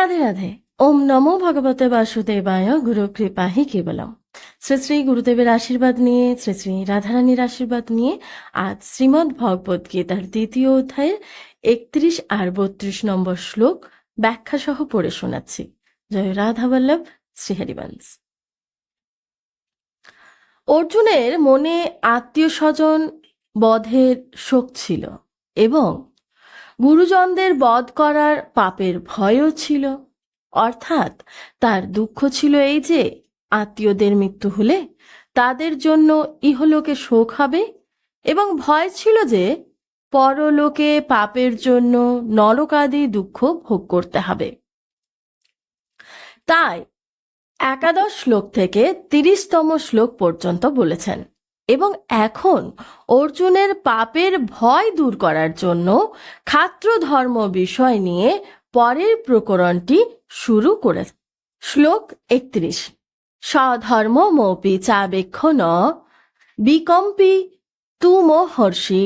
রাধে রাধে। ওম নমো ভগবতে বাসুদেবায় গুরু কৃপাহি কেবলম। শ্রী শ্রী গুরুদেবের আশীর্বাদ নিয়ে, শ্রী শ্রী রাধারানীর আশীর্বাদ নিয়ে আজ শ্রীমদ্ ভগবত গীতার দ্বিতীয় অধ্যায়ের একত্রিশ আর বত্রিশ নম্বর শ্লোক ব্যাখ্যা সহ পড়ে শোনাচ্ছি। জয় রাধা বল্লভ শ্রীহরিবংশ অর্জুনের মনে আত্মীয় স্বজন বধের শোক ছিল এবং গুরুজনদের বধ করার পাপের ভয়ও ছিল। অর্থাৎ তার দুঃখ ছিল এই যে, আত্মীয়দের মৃত্যু হলে তাদের জন্য ইহলোকে শোক হবে এবং ভয় ছিল যে পরলোকে পাপের জন্য নরকাদি দুঃখ ভোগ করতে হবে। তাই একাদশ শ্লোক থেকে তিরিশতম শ্লোক পর্যন্ত বলেছেন। এবং এখন অর্জুনের পাপের ভয় দূর করার জন্য খাত্র ধর্ম বিষয় নিয়ে পরের প্রকরণটি শুরু করে। শ্লোক একত্রিশ। স্বধর্ম মৌপি চাবেক্ষণ বিকম্পি তুম হর্ষি,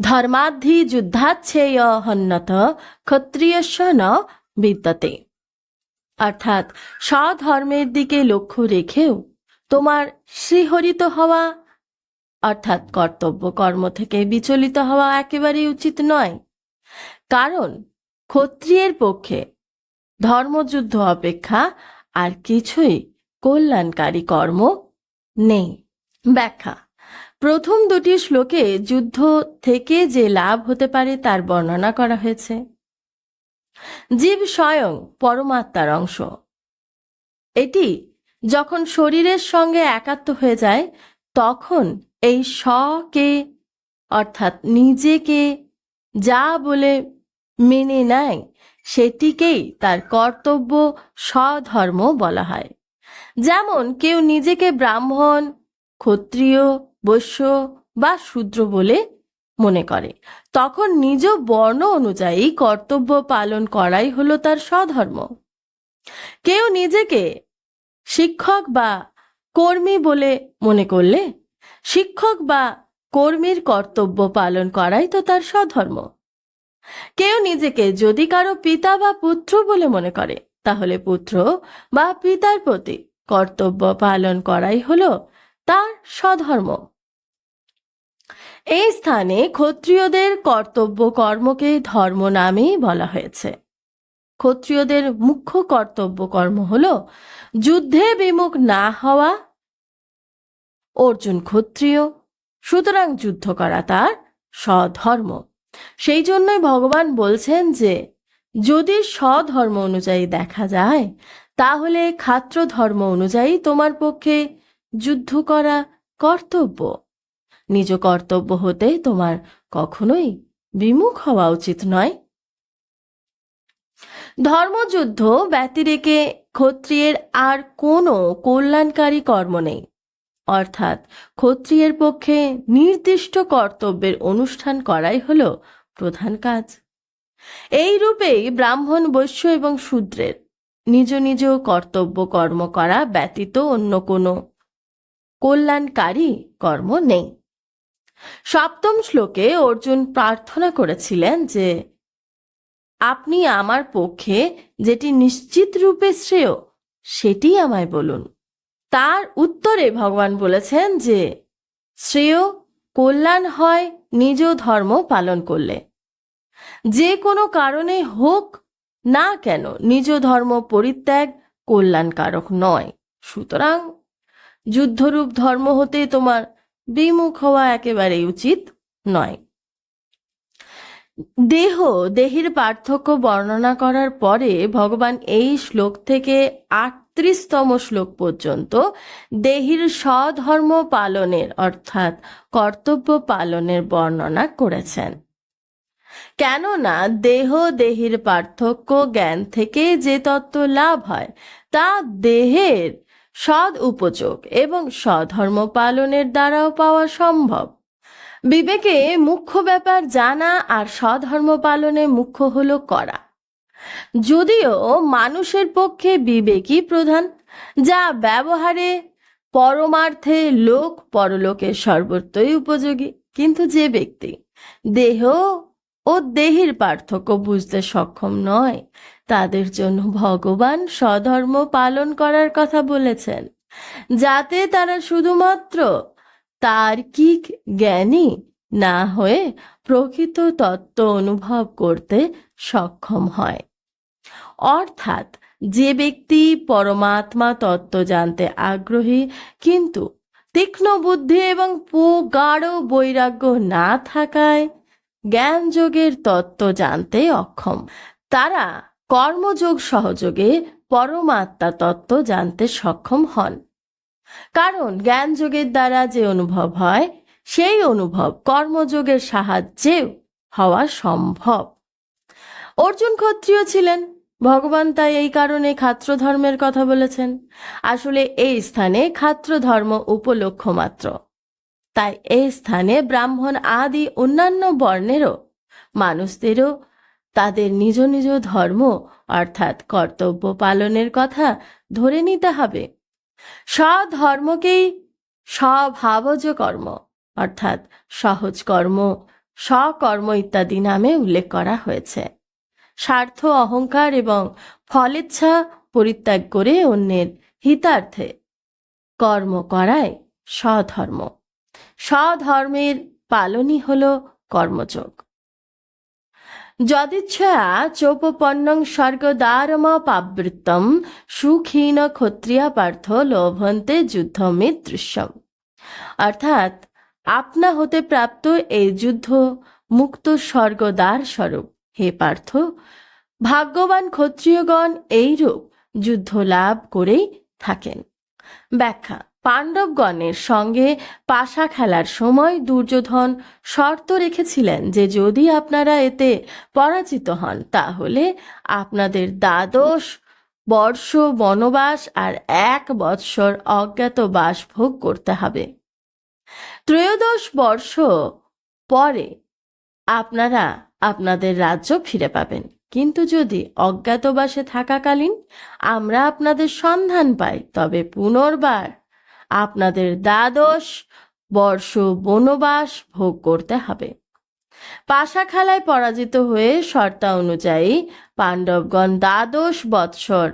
ধর্মাদ্ধি যুদ্ধাচ্ছেয় হন্নত ন বিদ্যতে। অর্থাৎ স্বধর্মের দিকে লক্ষ্য রেখেও তোমার শ্রীহরিত হওয়া, অর্থাৎ কর্তব্য কর্ম থেকে বিচলিত হওয়া একেবারেই উচিত নয়। কারণ ক্ষত্রিয়ের পক্ষে ধর্মযুদ্ধ অপেক্ষা আর কিছুই কল্যাণকারী কর্ম নেই। ব্যাখ্যা, প্রথম দুটি শ্লোকে যুদ্ধ থেকে যে লাভ হতে পারে তার বর্ণনা করা হয়েছে। জীব স্বয়ং পরমাত্মার অংশ। এটি যখন শরীরের সঙ্গে একাত্ম হয়ে যায়, তখন এই স্বকে, অর্থাৎ নিজেকে যা বলে মেনে নেয়, সেটিকেই তার কর্তব্য স্বধর্ম বলা হয়। যেমন কেউ নিজেকে ব্রাহ্মণ, ক্ষত্রিয়, বৈশ্য বা শূদ্র বলে মনে করে, তখন নিজ বর্ণ অনুযায়ী কর্তব্য পালন করাই হলো তার স্বধর্ম। কেউ নিজেকে শিক্ষক বা কর্মী বলে মনে করলে, শিক্ষক বা কর্মীর কর্তব্য পালন করাই তো তার স্বধর্ম। কেউ নিজেকে যদি কারও পিতা বা পুত্র বলে মনে করে, তাহলে পুত্র বা পিতার প্রতি কর্তব্য পালন করাই হলো তার স্বধর্ম। এই স্থানে ক্ষত্রিয়দের কর্তব্য কর্মকে ধর্ম নামেই বলা হয়েছে। ক্ষত্রিয়দের মুখ্য কর্তব্য কর্ম হল যুদ্ধে বিমুখ না হওয়া। অর্জুন ক্ষত্রিয়, সুতরাং যুদ্ধ করা তার স্বধর্ম। সেই জন্যই ভগবান বলছেন যে, যদি স্বধর্ম অনুযায়ী দেখা যায়, তাহলে খাত্র ধর্ম অনুযায়ী তোমার পক্ষে যুদ্ধ করা কর্তব্য। নিজ কর্তব্য হতে তোমার কখনোই বিমুখ হওয়া উচিত নয়। ধর্মযুদ্ধ ব্যতিরেকে ক্ষত্রিয়ের আর কোনো কল্যাণকারী কর্ম নেই। অর্থাৎ ক্ষত্রিয়ের পক্ষে নির্দিষ্ট কর্তব্যের অনুষ্ঠান করাই হল প্রধান কাজ। এই রূপেই ব্রাহ্মণ বৈশ্য এবং শূদ্রের নিজ নিজ কর্তব্য কর্ম করা ব্যতীত অন্য কোনো কল্যাণকারী কর্ম নেই। সপ্তম শ্লোকে অর্জুন প্রার্থনা করেছিলেন যে আপনি আমার পক্ষে যেটি নিশ্চিত রূপে শ্রেয়, সেটি আমায় বলুন। তার উত্তরে ভগবান বলেছেন যে, শ্রেয় কল্যাণ হয় নিজ ধর্ম পালন করলে। যে কোনো কারণে হোক না কেন, নিজ ধর্ম পরিত্যাগ কল্যাণকারক নয়। সুতরাং যুদ্ধরূপ ধর্ম হতে তোমার বিমুখ হওয়া একেবারেই উচিত নয়। দেহ, দেহের পার্থক্য বর্ণনা করার পরে ভগবান এই শ্লোক থেকে আটত্রিশতম শ্লোক পর্যন্ত দেহির স্বধর্ম পালনের, অর্থাৎ কর্তব্য পালনের বর্ণনা করেছেন। কেননা দেহ, দেহির পার্থক্য জ্ঞান থেকে যে তত্ত্ব লাভ হয়, তা দেহের সদ উপযোগ এবং স্বধর্ম পালনের দ্বারাও পাওয়া সম্ভব। বিবেকে মুখ্য ব্যাপার জানা আর স্বধর্ম পালনে মুখ্য হলো করা। যদিও মানুষের পক্ষে বিবেকই প্রধান, যা ব্যবহারে পরমার্থে লোক পরলোকের সর্বত্রই উপযোগী। কিন্তু যে ব্যক্তি দেহ ও দেহের পার্থক্য বুঝতে সক্ষম নয়, তাদের জন্য ভগবান স্বধর্ম পালন করার কথা বলেছেন, যাতে তারা শুধুমাত্র তার্কিক জ্ঞানী না হয়ে প্রকৃত তত্ত্ব অনুভব করতে সক্ষম হয়। অর্থাৎ যে ব্যক্তি পরমাত্মা তত্ত্ব জানতে আগ্রহী, কিন্তু তীক্ষ্ণ বুদ্ধি এবং গাঢ় বৈরাগ্য না থাকায় জ্ঞান যোগের তত্ত্ব জানতে অক্ষম। তারা কর্মযোগ সহযোগে পরমাত্মা তত্ত্ব জানতে সক্ষম হন। কারণ জ্ঞান যোগের দ্বারা যে অনুভব হয়, সেই অনুভব কর্মযোগের সাহায্যেও হওয়া সম্ভব। অর্জুন ক্ষত্রিয় ছিলেন। ভগবান তাই এই কারণে খাত্র ধর্মের কথা বলেছেন। আসলে এই স্থানে খাত্র ধর্ম উপলক্ষ মাত্র। তাই এই স্থানে ব্রাহ্মণ আদি অন্যান্য বর্ণেরও, মানুষদেরও তাদের নিজ নিজ ধর্ম অর্থাৎ কর্তব্য পালনের কথা ধরে নিতে হবে। স্বধর্মকেই স্বভাবজ কর্ম অর্থাৎ সহজ কর্ম স্বকর্ম ইত্যাদি নামে উল্লেখ করা হয়েছে। স্বার্থ, অহংকার এবং ফলেচ্ছা পরিত্যাগ করে অন্যের হিতার্থে কর্ম করায় স্বধর্ম। স্বধর্মের পালনই হল কর্মযোগ। যদিচ্ছয়া চোপপন্নং স্বর্গদারমপাবৃত্তম সুখীন ক্ষত্রিয়া পার্থ লোভন্তে যুদ্ধমে দৃশ্যম অর্থাৎ আপনা হতে প্রাপ্ত এই যুদ্ধ মুক্ত স্বর্গদ্বার স্বরূপ। হে পার্থ, ভাগ্যবান ক্ষত্রিয়গণ এইরূপ যুদ্ধ লাভ করেই থাকেন। ব্যাখ্যা পাণ্ডবগণের সঙ্গে পাশা খেলার সময় দুর্যোধন শর্ত রেখেছিলেন যে যদি আপনারা এতে পরাজিত হন, তাহলে আপনাদের দ্বাদশ বর্ষ বনবাস আর এক বৎসর অজ্ঞাতবাস ভোগ করতে হবে। ত্রয়োদশ বর্ষ পরে আপনারা আপনাদের রাজ্য ফিরে পাবেন। কিন্তু যদি অজ্ঞাতবাসে থাকাকালীন আমরা আপনাদের সন্ধান পাই, তবে পুনর্বার আপনাদের দ্বাদশ বর্ষ বনবাস ভোগ করতে হবে। পাশা খেলায় পরাজিত হয়ে শর্তা অনুযায়ী পাণ্ডবগণ দ্বাদশ বৎসর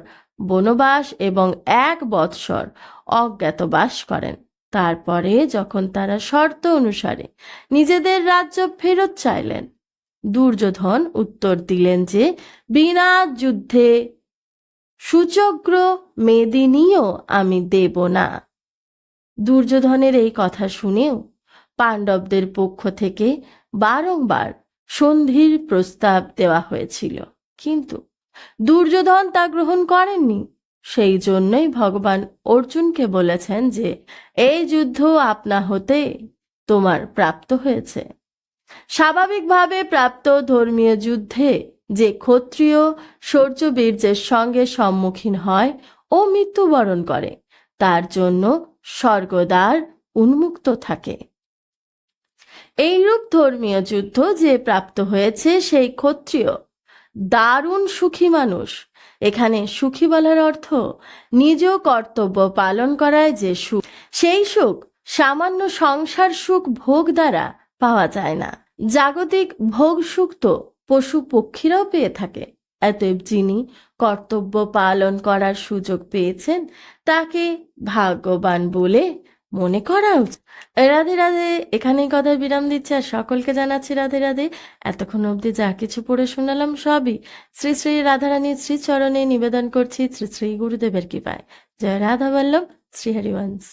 বনবাস এবং এক বৎসর অজ্ঞাতবাস করেন। তারপরে যখন তারা শর্ত অনুসারে নিজেদের রাজ্য ফেরত চাইলেন, দুর্যোধন উত্তর দিলেন যে বিনা যুদ্ধে সুচগ্র মেদিনীও আমি দেব না। দুর্যোধনের এই কথা শুনেও পাণ্ডবদের পক্ষ থেকে বারংবার সন্ধির প্রস্তাব দেওয়া হয়েছিল। কিন্তু দুর্যোধন তা গ্রহণ করেননি। সেই জন্যই ভগবান অর্জুনকে বলেছেন যে, এই যুদ্ধ আপনা হতে তোমার প্রাপ্ত হয়েছে। স্বাভাবিকভাবে প্রাপ্ত ধর্মীয় যুদ্ধে যে ক্ষত্রিয় শৌর্যবীর্যের সঙ্গে সম্মুখীন হয় ও মৃত্যুবরণ করে। তার জন্য স্বর্গদ্বার উন্মুক্ত থাকে। এইরূপ ধর্মীয় যুদ্ধ যে প্রাপ্ত হয়েছে সেই ক্ষত্রিয়। দারুণ সুখী মানুষ। এখানে সুখী বলার অর্থ নিজ কর্তব্য পালন করায় যে সুখ, সেই সুখ সামান্য সংসার সুখ ভোগ দ্বারা পাওয়া যায় না। জাগতিক ভোগ সুখ তো পশু পক্ষীরাও পেয়ে থাকে। অতএব যিনি কর্তব্য পালন করার সুযোগ পেয়েছেন, তাকে ভাগ্যবান বলে মনে করা উচিত। রাধে রাধে, এখানেই কথার বিরাম দিচ্ছে, আর সকলকে জানাচ্ছি রাধে রাধে। এতক্ষণ অবধি যা কিছু পড়ে শোনালাম সবই শ্রী শ্রী রাধারানীর শ্রী চরণে নিবেদন করছি শ্রী শ্রী গুরুদেবের কৃপায়। জয় রাধা বল্লভ, শ্রী হরিবংশ